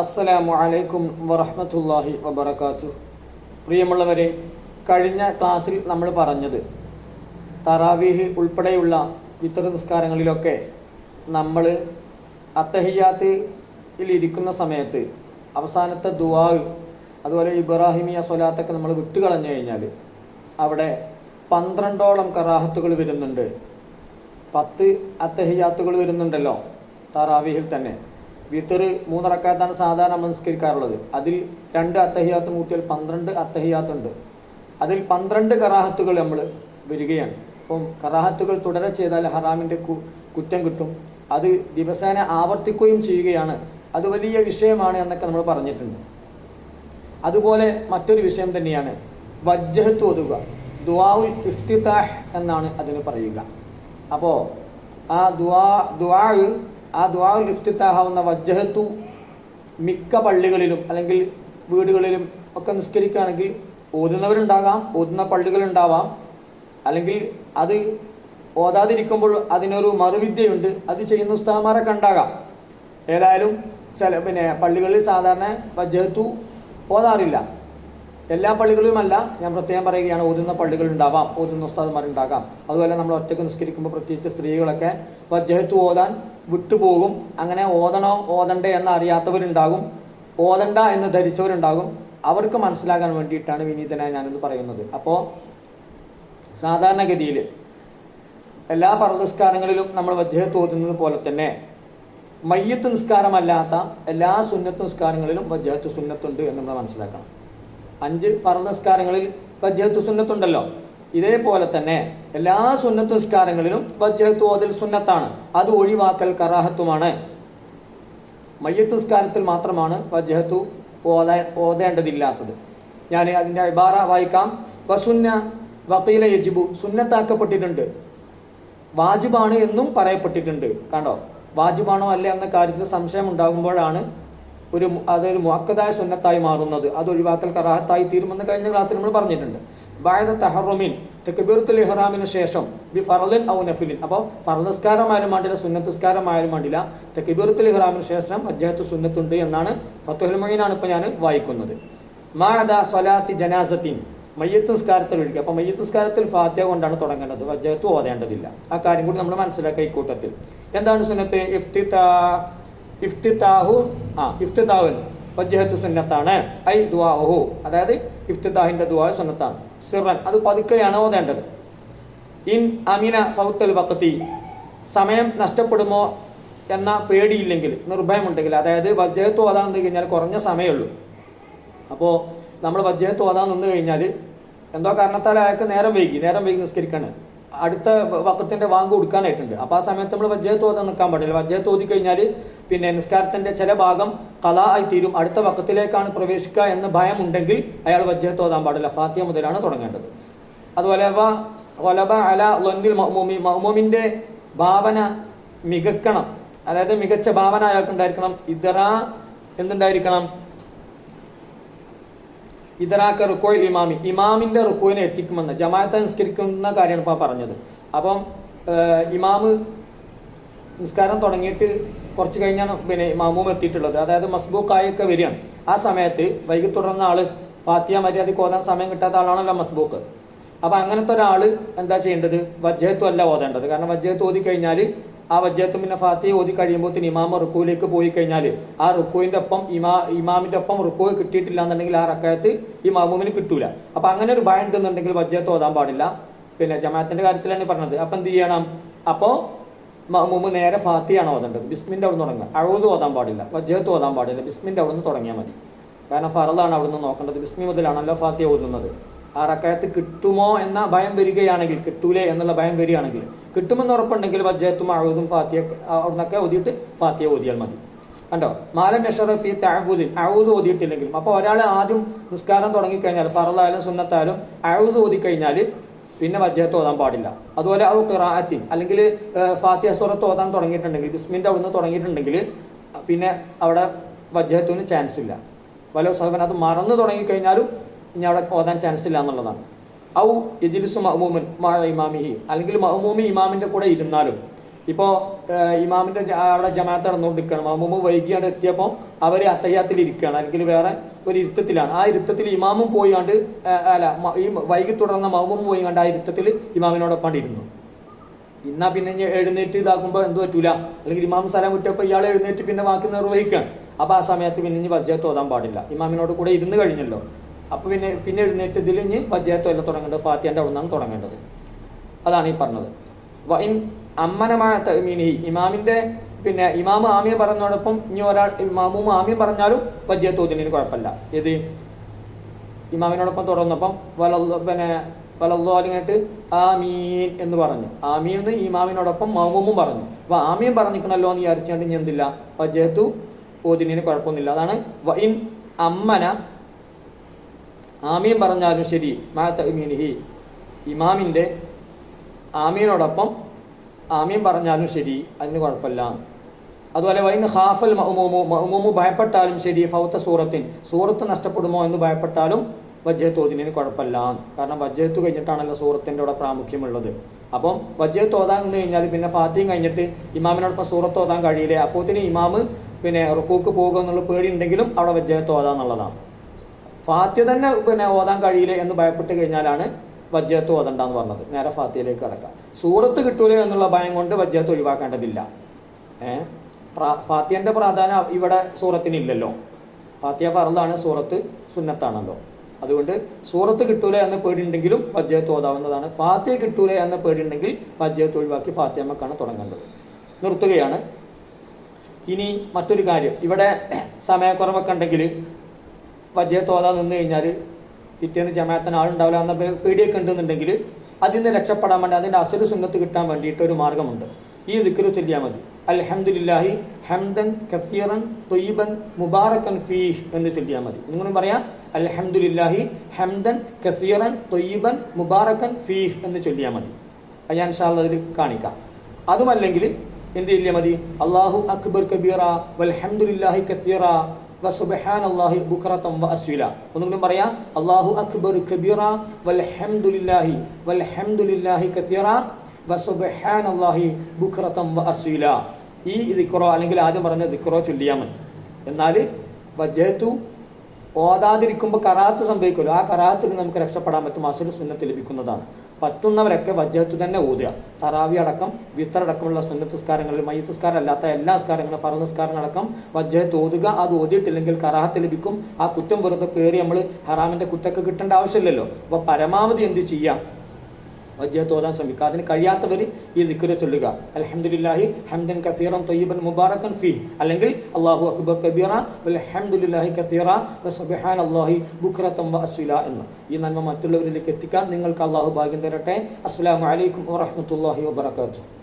അസ്സലാമു അലൈക്കും വറഹ്മത്തുള്ളാഹി വബറകാത്തു പ്രിയമുള്ളവരെ കഴിഞ്ഞ ക്ലാസ്സിൽ നമ്മൾ പറഞ്ഞത് തറാവീഹ് ഉൾപ്പെടെയുള്ള വിത്തർ നിസ്കാരങ്ങളിലൊക്കെ നമ്മൾ അത്തഹിയാത്തിൽ ഇരിക്കുന്ന സമയത്ത് അവസാനത്തെ ദുആ അതുപോലെ ഇബ്രാഹിമിയ സ്വലാത്തൊക്കെ നമ്മൾ വിട്ടുകളഞ്ഞു കഴിഞ്ഞാൽ അവിടെ പന്ത്രണ്ടോളം കറാഹത്തുകൾ വരുന്നുണ്ട്. പത്ത് അത്തഹിയാത്തുകൾ വരുന്നുണ്ടല്ലോ തറാവീഹിൽ തന്നെ. വിത്തറ് മൂന്നിറക്കാത്താണ് സാധാരണ നമസ്കരിക്കാറുള്ളത് അതിൽ രണ്ട് അത്തഹിയാത്ത് മൂട്ടിയാൽ പന്ത്രണ്ട് അത്തഹിയാത്തുണ്ട്. അതിൽ പന്ത്രണ്ട് കറാഹത്തുകൾ നമ്മൾ വരികയാണ്. അപ്പം കറാഹത്തുകൾ തുടരെ ചെയ്താൽ ഹറാമിന്റെ കുറ്റം കിട്ടും. അത് ദിവസേന ആവർത്തിക്കുകയും ചെയ്യുകയാണ്. അത് വലിയ വിഷയമാണ് എന്നൊക്കെ നമ്മൾ പറഞ്ഞിട്ടുണ്ട്. അതുപോലെ മറ്റൊരു വിഷയം തന്നെയാണ് വജ്ജഹത്ത് ഒതുക ദുആഉൽ ഇഫ്തിതാഹ് എന്നാണ് അതിന് പറയുക. അപ്പോൾ ആ ദുവാ ദുആ ആ ദുആഉൽ ഇഫ്തിത്താഹാവുന്ന വജ്ജഹത്തു മിക്ക പള്ളികളിലും അല്ലെങ്കിൽ വീടുകളിലും ഒക്കെ നിസ്കരിക്കുകയാണെങ്കിൽ ഓതുന്നവരുണ്ടാകാം ഓതുന്ന പള്ളികളുണ്ടാവാം. അല്ലെങ്കിൽ അത് ഓതാതിരിക്കുമ്പോൾ അതിനൊരു മറുവിദ്യയുണ്ട്. അത് ചെയ്യുന്ന ഉസ്താമാരൊക്കെ ഉണ്ടാകാം. ഏതായാലും ചില പിന്നെ പള്ളികളിൽ സാധാരണ വജ്ജഹത്തു ഓതാറില്ല. എല്ലാ പള്ളികളിലുമല്ല ഞാൻ പ്രത്യേകം പറയുകയാണ് ഓതുന്ന പള്ളികൾ ഉണ്ടാവാം ഓതുന്ന ഉസ്താദന്മാരുണ്ടാകാം അതുപോലെ നമ്മൾ ഒറ്റയ്ക്ക് നിസ്കരിക്കുമ്പോൾ പ്രത്യേകിച്ച് സ്ത്രീകളൊക്കെ വജ്ജഹത്ത് ഓതാൻ വിട്ടുപോകും. അങ്ങനെ ഓതണോ ഓതണ്ടേ എന്ന് അറിയാത്തവരുണ്ടാകും. ഓതണ്ട എന്ന് ധരിച്ചവരുണ്ടാകും. അവർക്ക് മനസ്സിലാകാൻ വേണ്ടിയിട്ടാണ് വിനീതനായി ഞാനിത് പറയുന്നത്. അപ്പോൾ സാധാരണഗതിയിൽ എല്ലാ ഫർദസ്കാരങ്ങളിലും നമ്മൾ വജ്ജഹത്ത് ഓതുന്നത് പോലെ തന്നെ മയ്യത്ത് നിസ്കാരമല്ലാത്ത എല്ലാ സുന്നത്ത് നിസ്കാരങ്ങളിലും വജ്ജഹത്ത് സുന്നത്തുണ്ട് എന്ന് നമ്മൾ മനസ്സിലാക്കണം. അഞ്ച് ഫർദ് നിസ്കാരങ്ങളിൽ വജ്ജഹത്ത് സുന്നത്തുണ്ടല്ലോ. ഇതേപോലെ തന്നെ എല്ലാ സുന്നത്ത് നിസ്കാരങ്ങളിലും വജ്ജഹത്ത് ഓതൽ സുന്നത്താണ്. അത് ഒഴിവാക്കൽ കറാഹത്തുമാണ്. മയ്യത്ത് നിസ്കാരത്തിൽ മാത്രമാണ് വജ്ജഹത്തു ഓതാ ഓതേണ്ടതില്ലാത്തത്. ഞാൻ അതിന്റെ ഇബാറ വായിക്കാം. വസുന്ന വക്കീല യജിബു സുന്നത്താക്കപ്പെട്ടിട്ടുണ്ട്. വാജിബാണ് എന്നും പറയപ്പെട്ടിട്ടുണ്ട്. കണ്ടോ? വാജിബാണോ അല്ലേ എന്ന കാര്യത്തിൽ സംശയം ഉണ്ടാകുമ്പോഴാണ് ഒരു അതൊരു മുഹക്കതായ സുന്നത്തായി മാറുന്നത്. അത് ഒഴിവാക്കൽ കറാഹത്തായി തീരുമെന്ന് കഴിഞ്ഞ ക്ലാസ്സിൽ നമ്മൾ പറഞ്ഞിട്ടുണ്ട്. ബായത തഹറുമിൻ തെക്കുബീർത്തുൽ ഇഹ്റാമിന് ശേഷം ബി ഫറലിൻ ഔ നഫിലിൻ. അപ്പോൾ ഫറലസ്കാരമായാലും വേണ്ടില്ല സുന്നത്തുസ്കാരമായാലും വേണ്ടില്ല തെക്കുബീർത്തുൽ ഇഹ്റാമിന് ശേഷം അദ്ദേഹത്ത് സുന്നത്തുണ്ട് എന്നാണ് ഫത്തുഹുൽമീനാണ് ഇപ്പോൾ ഞാൻ വായിക്കുന്നത്. മാഅദ സ്വലാത്തി ജനാസത്തിൻ മയ്യത്ത് നിസ്കാരത്തിൽ ഒഴിക്കുക അപ്പോൾ മയ്യത്തുസ്കാരത്തിൽ ഫാത്തിഹ കൊണ്ടാണ് തുടങ്ങേണ്ടത്. വജ്ജഹത്ത് ഓതേണ്ടതില്ല. ആ കാര്യം കൂടി നമ്മൾ മനസ്സിലാക്കുക ഈ കൂട്ടത്തിൽ. എന്താണ് സുന്നത്ത്? ഇഫ്തിത്താ ഇഫ്തിത്താഹു ആ ഇഫ്തിത്താഹുൻ വജ്ജഹത്ത് സുന്നത്താണ്. ഐ ദുവാഹു അതായത് ഇഫ്തിത്താഹിന്റെ ദുവാ സുന്നത്താണ്. സിറൻ അത് പതുക്കെയാണ് ഓതേണ്ടത് ഇൻ അമിന ഫൗത്തൽ വക്തി സമയം നഷ്ടപ്പെടുമോ എന്ന പേടിയില്ലെങ്കിൽ നിർഭയമുണ്ടെങ്കിൽ അതായത് വജ്ജഹത്ത് ഓതാൻ നിന്ന് കഴിഞ്ഞാൽ കുറഞ്ഞ സമയമുള്ളൂ. അപ്പോൾ നമ്മൾ വജ്ജഹത്ത് ഓതാൻ നിന്ന് കഴിഞ്ഞാൽ എന്തോ കാരണത്താൽ അയാൾക്ക് നേരം വൈകി നേരം വൈകി നിസ്കരിക്കാണ്. അടുത്ത വക്കത്തിന്റെ വാങ്ക് കൊടുക്കാനായിട്ടുണ്ട്. അപ്പോൾ ആ സമയത്ത് നമ്മൾ വജ്ജഹത്ത് ഓതാൻ നിൽക്കാൻ പാടില്ല. വജ്ജഹത്ത് തോതി കഴിഞ്ഞാൽ പിന്നെ നിസ്കാരത്തിന്റെ ചില ഭാഗം കല ആയി തീരും. അടുത്ത വക്കത്തിലേക്കാണ് പ്രവേശിക്കുക എന്ന് ഭയമുണ്ടെങ്കിൽ അയാൾ വജ്ജഹത്ത് തോതാൻ പാടില്ല. ഫാത്തിയ മുതലാണ് തുടങ്ങേണ്ടത്. അതുപോലെ ഒലബ അല ലൊന്നിൽ മഹ്മൂമി മഹ്മൂമിന്റെ ഭാവന മികക്കണം. അതായത് മികച്ച ഭാവന അയാൾക്കുണ്ടായിരിക്കണം. ഇതറ എന്തുണ്ടായിരിക്കണം? ഇതറാക്ക റുക്കോയിൽ ഇമാമി. ഇമാമിന്റെ റുക്കോയിനെ എത്തിക്കുമെന്ന് ജമാഅത്തെ നിസ്കരിക്കുന്ന കാര്യമാണ് ഇപ്പോൾ പറഞ്ഞത്. അപ്പം ഇമാമ് നിസ്കാരം തുടങ്ങിയിട്ട് കുറച്ച് കഴിഞ്ഞാണ് പിന്നെ ഇമാമും എത്തിയിട്ടുള്ളത്. അതായത് മസ്ബൂക്കായൊക്കെ വരികയാണ്. ആ സമയത്ത് വൈകി തുടർന്ന ആൾ ഫാത്തിയ മര്യാദയ്ക്ക് ഓതാൻ സമയം കിട്ടാത്ത ആളാണല്ലോ മസ്ബൂക്ക്. അപ്പോൾ അങ്ങനത്തെ ഒരാൾ എന്താ ചെയ്യേണ്ടത്? വജ്ജയത്വം അല്ല ഓതേണ്ടത്. കാരണം വജ്ജഹത്ത് ഓതി കഴിഞ്ഞാൽ ആ വജ്ജഹത്തും പിന്നെ ഫാത്തിയ ഓതി കഴിയുമ്പോൾ ഇമാമ റുക്കുവിലേക്ക് പോയി കഴിഞ്ഞാൽ ആ റുക്കുവിന്റെ ഒപ്പം ഇമാ ഇമാമിന്റെ ഒപ്പം റുക്കു കിട്ടിയിട്ടില്ല എന്നുണ്ടെങ്കിൽ ആ റക്കായത്ത് ഈ മാമൂമിന് കിട്ടൂല. അപ്പം അങ്ങനെ ഒരു ഭയം ഉണ്ടെന്നുണ്ടെങ്കിൽ വജ്ജത്ത് ഓതാൻ പാടില്ല. പിന്നെ ജമാഅത്തിന്റെ കാര്യത്തിലാണ് പറഞ്ഞത്. അപ്പം എന്ത് ചെയ്യണം? അപ്പോൾ മാമൂമ് നേരെ ഫാത്തിയാണ് ഓതേണ്ടത്. ബിസ്മിന്റെ അവിടെ നിന്ന് തുടങ്ങുക. അഴുത് ഓതാൻ പാടില്ല. വജ്ജത്ത് ഓതാൻ പാടില്ല. ബിസ്മിന്റെ അവിടെ നിന്ന് തുടങ്ങിയാൽ മതി. കാരണം ഫറലാണ് അവിടെ നിന്ന് നോക്കേണ്ടത്. ബിസ്മി മുതലാണല്ലോ ഫാത്തിയ ഓതുന്നത്. ആ റക്കായത്ത് കിട്ടുമോ എന്ന ഭയം വരികയാണെങ്കിൽ കിട്ടൂലേ എന്നുള്ള ഭയം വരികയാണെങ്കിൽ കിട്ടുമെന്ന് ഉറപ്പുണ്ടെങ്കിൽ വജ്ജയത്തും അഴുതും ഫാത്തിയ അവിടുന്നൊക്കെ ഓതിയിട്ട് ഫാത്തിയ ഓതിയാൽ മതി. കണ്ടോ? മാലം യഷറഫി തഅവൂദിൻ അഊദ് ഓതിയിട്ടില്ലെങ്കിലും. അപ്പോൾ ഒരാൾ ആദ്യം നിസ്കാരം തുടങ്ങിക്കഴിഞ്ഞാൽ ഫറലായാലും സുന്നത്തായാലും അഊദ് ഓതിക്കഴിഞ്ഞാൽ പിന്നെ വജ്ജയത്ത് ഓതാൻ പാടില്ല. അതുപോലെ ഔ ഖിറാഅത്തിൻ അല്ലെങ്കിൽ ഫാത്തിയ സ്വറത്ത് ഓതാൻ തുടങ്ങിയിട്ടുണ്ടെങ്കിൽ ബിസ്മിന്റെ അവിടുന്ന് തുടങ്ങിയിട്ടുണ്ടെങ്കിൽ പിന്നെ അവിടെ വജ്ജയത്തിന് ചാൻസ് ഇല്ല. വലോ സഹബൻ അത് മറന്നു തുടങ്ങിക്കഴിഞ്ഞാലും ഇനി അവിടെ ഓതാൻ ചാൻസ് ഇല്ല എന്നുള്ളതാണ്. ഔ യജിലിസു മഹ്മൂമൻ മാ ഇമാമിഹി. അല്ലെങ്കിൽ മഹ്മൂമി ഇമാമിന്റെ കൂടെ ഇരുന്നാലും. ഇപ്പോൾ ഇമാമിന്റെ അവിടെ ജമാഅത്ത് നടന്നുകൊണ്ടിരിക്കുകയാണ് മഹ്മൂമ് വൈകിയാണ് എത്തിയപ്പോൾ അവർ അത്തയ്യാത്തിൽ ഇരിക്കുകയാണ്. അല്ലെങ്കിൽ വേറെ ഒരു ഇരുത്തത്തിലാണ്. ആ ഇരുത്തത്തിൽ ഇമാമും പോയി കണ്ട് അല്ല ഈ വൈകി തുടർന്ന മഹ്മൂമ് പോയി കണ്ട് ആ ഇരുത്തത്തിൽ ഇമാമിനോടൊപ്പം ഇരുന്നു. ഇന്നാ പിന്നെ എഴുന്നേറ്റ് ഇതാക്കുമ്പോൾ എന്ത് പറ്റൂല. അല്ലെങ്കിൽ ഇമാം സ്ഥലം വിട്ടപ്പോൾ ഇയാൾ എഴുന്നേറ്റ് പിന്നെ വാക്ക് നിർവഹിക്കുകയാണ് അപ്പോൾ ആ സമയത്ത് പിന്നെ ഇനി വജ്ജയത്ത് ഓതാൻ പാടില്ല. ഇമാമിനോട് കൂടെ ഇരുന്ന് കഴിഞ്ഞല്ലോ. അപ്പോൾ പിന്നെ പിന്നെ എഴുന്നേറ്റ് ഇതിൽ ഇനി വജ്ജയത്തോ അല്ല തുടങ്ങേണ്ടത് ഫാത്തിയാന്റെ അവിടെ നിന്നാണ് തുടങ്ങേണ്ടത്. അതാണ് ഈ പറഞ്ഞത്. വൈൻ അമ്മനമായ മീനി ഇമാമിന്റെ പിന്നെ ഇമാം ആമിയ പറഞ്ഞതോടൊപ്പം ഇനി ഒരാൾ ഇമാമും ആമിയും പറഞ്ഞാലും വജ്ജയത്ത് ഓതിനു കുഴപ്പമില്ല. ഇത് ഇമാമിനോടൊപ്പം തുടർന്നപ്പം വലല്ല പിന്നെ വലല്ലാലിങ്ങായിട്ട് ആമീൻ എന്ന് പറഞ്ഞു. ആമീൻ എന്ന് ഇമാമിനോടൊപ്പം മൗമും പറഞ്ഞു. അപ്പൊ ആമീൻ പറഞ്ഞിക്കണല്ലോ എന്ന് വിചാരിച്ചുകൊണ്ട് ഇനി എന്തില്ല? വജേത്തു ഓതിനു കുഴപ്പമൊന്നുമില്ല. അതാണ് വൈൻ അമ്മന ആമീൻ പറഞ്ഞാലും ശരി. മാ ഇമാമിന്റെ ആമീനോടൊപ്പം ആമീൻ പറഞ്ഞാലും ശരി അതിന് കുഴപ്പമില്ല. അതുപോലെ വൈൻ ഹാഫൽ മഹ്മൂമു മഹ്മൂമു ഭയപ്പെട്ടാലും ശരി ഫൗത്ത സൂറത്തിൻ. സൂറത്ത് നഷ്ടപ്പെടുമോ എന്ന് ഭയപ്പെട്ടാലും വജ്ജയത്ത് ഓതിനു കുഴപ്പമില്ല. കാരണം വജ്ജയത്ത് കഴിഞ്ഞിട്ടാണല്ലോ സൂറത്തിന്റെ അവിടെ പ്രാമുഖ്യമുള്ളത്. അപ്പം വജ്ജയത്ത് ഓതാൻ കഴിഞ്ഞാൽ പിന്നെ ഫാത്തിയും കഴിഞ്ഞിട്ട് ഇമാമിനോടൊപ്പം സൂറത്ത് ഓതാൻ കഴിയില്ലേ? അപ്പോത്തിന് ഇമാമ് പിന്നെ റുക്കൂക്ക് പോകുക എന്നുള്ള പേടി ഉണ്ടെങ്കിലും അവിടെ വജ്ജയത്ത് ഓതാന്നുള്ളതാണ്. ഫാത്യ തന്നെ പിന്നെ ഓതാൻ കഴിയില്ല എന്ന് ഭയപ്പെട്ട് കഴിഞ്ഞാലാണ് വജ്ജയത്ത് ഓതണ്ടെന്ന് പറഞ്ഞത്. നേരെ ഫാത്തിയിലേക്ക് കടക്കാം. സൂറത്ത് കിട്ടൂലോ എന്നുള്ള ഭയം കൊണ്ട് വജ്ജത്ത് ഒഴിവാക്കേണ്ടതില്ല. ഏഹ് ഫാത്തിയന്റെ പ്രാധാന്യം ഇവിടെ സൂറത്തിനില്ലല്ലോ. ഫാത്തിയ പറഞ്ഞതാണ് സൂറത്ത് സുന്നത്താണല്ലോ. അതുകൊണ്ട് സൂറത്ത് കിട്ടൂല എന്ന പേടിയുണ്ടെങ്കിലും വജ്ജയത്ത് ഓതാവുന്നതാണ്. ഫാത്തിയ കിട്ടൂല എന്ന പേടിയുണ്ടെങ്കിൽ വജ്ജയത്ത് ഒഴിവാക്കി ഫാത്തിയമ്മക്കാണ് തുടങ്ങേണ്ടത്. നിർത്തുകയാണ്. ഇനി മറ്റൊരു കാര്യം. ഇവിടെ സമയക്കുറവൊക്കെ ഉണ്ടെങ്കിൽ വജ്ജയത്ത് ഓതാൻ നിന്ന് കഴിഞ്ഞാൽ പിറ്റേന്ന് ജമാഅത്തിന് ആളുണ്ടാവില്ല എന്ന പേടിയൊക്കെ ഉണ്ടെന്നുണ്ടെങ്കിൽ അതിൽ നിന്ന് രക്ഷപ്പെടാൻ വേണ്ടി അതിന്റെ അസുര സുന്നത്ത് കിട്ടാൻ വേണ്ടിയിട്ട് ഒരു മാർഗമുണ്ട്. ഈ ദിക്റ് ചൊല്ലിയാൽ മതി. അൽഹംദുലില്ലാഹി ഹംദൻ കസീറൻ തൊയ്യബൻ മുബാറക്കൻ ഫീഹ് എന്ന് ചൊല്ലിയാൽ മതി. നിങ്ങളും പറയാം അൽഹംദുലില്ലാഹി ഹംദൻ കസീറൻ തൊയ്യബൻ മുബാറക്കൻ ഫീഹ് എന്ന് ചൊല്ലിയാൽ മതി. അത് ഞാൻ അതിൽ കാണിക്കാം. അതുമല്ലെങ്കിൽ എന്ത് ചെയ്യില്ല മതി? അള്ളാഹു അക്ബർ കബീറ വൽഹംദുലില്ലാഹി കസീറ വസുബ്ഹാൻ അല്ലാഹി ബുക്രതം വ അസ്വില. ഒന്നുകൂടി പറയാം. അല്ലാഹു അക്ബർ കബീറ വൽഹംദുലില്ലാഹി വൽഹംദുലില്ലാഹി കസീറ വസുബ്ഹാനല്ലാഹി അല്ലാഹി ബുക്രതം വ അസ്വില. ഈ ദിക്റോ അല്ലെങ്കിൽ ആദ്യം പറഞ്ഞ ദിക്റോ ചൊല്ലിയാൽ എന്നാൽ വജേത്തു ഓതാതിരിക്കുമ്പോൾ കറാത്ത് സംഭവിക്കുമല്ലോ. ആ കറാത്തിൽ നമുക്ക് രക്ഷപ്പെടാൻ പറ്റും. അസുര സുന്നത്ത് ലഭിക്കുന്നതാണ്. പറ്റുന്നവരൊക്കെ വജ്ജത്ത് തന്നെ ഊതുക തറാവി അടക്കം വിത്തറടക്കമുള്ള സുന്നത്ത് സ്കാരങ്ങളിൽ മയ്യത്ത് അല്ലാത്ത എല്ലാ സ്കാരങ്ങളും നിസ്കാരങ്ങളടക്കം വജ്ജത്ത് ഓതുക. അത് ഓതിയിട്ടില്ലെങ്കിൽ കറാഹത്ത് ലഭിക്കും. ആ കുറ്റം വെറുതെ പേറി നമ്മൾ ഹറാമിന്റെ കുത്തൊക്കെ കിട്ടേണ്ട ആവശ്യമില്ലല്ലോ. അപ്പോൾ പരമാവധി എന്ത് ചെയ്യാം? വജ്ജത്ത് ഓതാൻ ശ്രമിക്കുക. അതിന് കഴിയാത്തവർ ഈ ദിക്റ് ചൊല്ലുക. അൽഹംദുലില്ലാഹി ഹംദൻ കസീറൻ തൊയ്യബൻ മുബാറക്കൻ ഫീ. അല്ലെങ്കിൽ അള്ളാഹു അക്ബർ കബീറ അൽഹംദുലില്ലാഹി കസീറ വസുബ്ഹാൻ അള്ളാഹി ബുക്രതം വ അസ്വില എന്ന്. ഈ നന്മ മറ്റുള്ളവരിലേക്ക് എത്തിക്കാൻ നിങ്ങൾക്ക് അള്ളാഹു ഭാഗ്യം തരട്ടെ. അസ്സലാമു അലൈക്കും വറഹ്മത്തുള്ളാഹി വബറകാതുഹു.